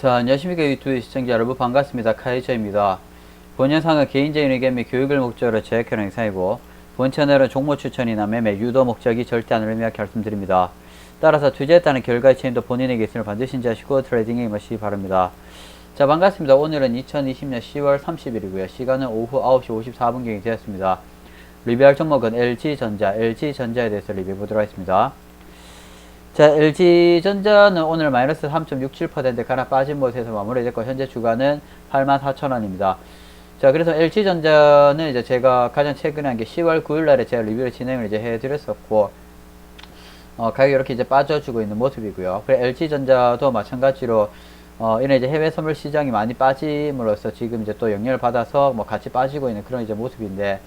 자, 안녕하십니까 유튜브 시청자 여러분 반갑습니다. 카이저입니다. 본 영상은 개인적인 의견 및 교육을 목적으로 제작하는 영상이고 본 채널은 종목 추천이나 매매, 유도 목적이 절대 명확히 말씀드립니다. 따라서 따른 결과의 책임도 본인에게 있음을 반드시 인지하시고 트레이딩에 임하시기 바랍니다. 자 반갑습니다. 오늘은 2020년 10월 30일이고요. 시간은 오후 9시 54분경이 되었습니다. 리뷰할 종목은 LG전자, LG전자에 대해서 리뷰해 보도록 하겠습니다. 자, LG전자는 오늘 마이너스 3.67% 가나 빠진 모습에서 마무리됐고 현재 주가는 84,000원입니다. 자, 그래서 LG전자는 이제 제가 가장 최근에 한 게 10월 9일 날에 제가 리뷰를 진행을 이제 해 드렸었고 어, 가격이 이렇게 이제 빠져주고 있는 모습이고요. 그래 LG전자도 마찬가지로 어, 이런 이제 해외 선물 시장이 많이 빠짐으로써 지금 이제 또 영향을 받아서 뭐 같이 빠지고 있는 그런 이제 모습인데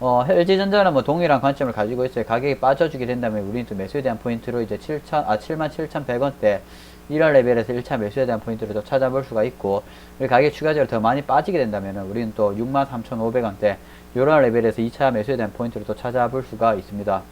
어, LG전자는 뭐 동일한 관점을 가지고 있어요. 가격이 빠져주게 된다면 우리는 또 매수에 대한 포인트로 이제 7천, 아, 77,100원대 1월 레벨에서 1차 매수에 대한 포인트를 또 찾아볼 수가 있고, 가격이 추가적으로 더 많이 빠지게 된다면 우리는 또 63,500원대 이런 레벨에서 2차 매수에 대한 포인트를 또 찾아볼 수가 있습니다.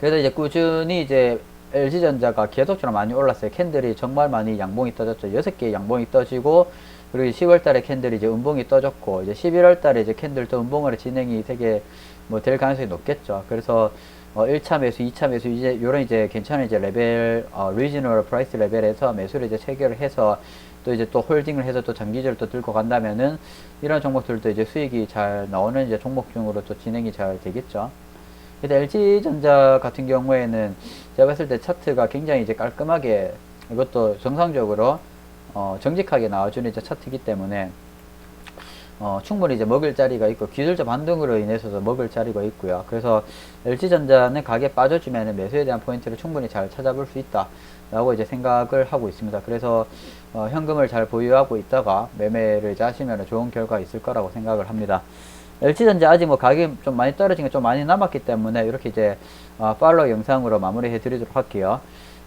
그래서 이제 꾸준히 이제 LG전자가 계속적으로 많이 올랐어요. 캔들이 정말 많이 양봉이 떠졌죠. 6개 양봉이 떠지고, 그리고 10월 달에 캔들이 이제 음봉이 떠졌고, 이제 11월 달에 이제 캔들도 음봉으로 진행이 되게 뭐 될 가능성이 높겠죠. 그래서 어 1차 매수, 2차 매수, 이제 요런 이제 괜찮은 이제 레벨, 어 리지널 프라이스 레벨에서 매수를 이제 체결을 해서 또 이제 또 홀딩을 해서 또 장기적으로 또 들고 간다면은 이런 종목들도 이제 수익이 잘 나오는 이제 종목 중으로 또 진행이 잘 되겠죠. 근데 LG전자 같은 경우에는 제가 봤을 때 차트가 굉장히 이제 깔끔하게 이것도 정상적으로 어, 정직하게 나와주는 이제 차트이기 때문에 어, 충분히 이제 먹을 자리가 있고 기술적 반등으로 인해서도 먹을 자리가 있고요. 그래서 LG전자는 가게 빠져주면 매수에 대한 포인트를 충분히 잘 찾아볼 수 있다라고 이제 생각을 하고 있습니다. 그래서 어, 현금을 잘 보유하고 있다가 매매를 이제 하시면 좋은 결과 있을 거라고 생각을 합니다. LG전자 아직 뭐 가격이 좀 많이 떨어진 게 좀 많이 남았기 때문에 이렇게 이제 어, 팔로우 영상으로 마무리해 드리도록 할게요.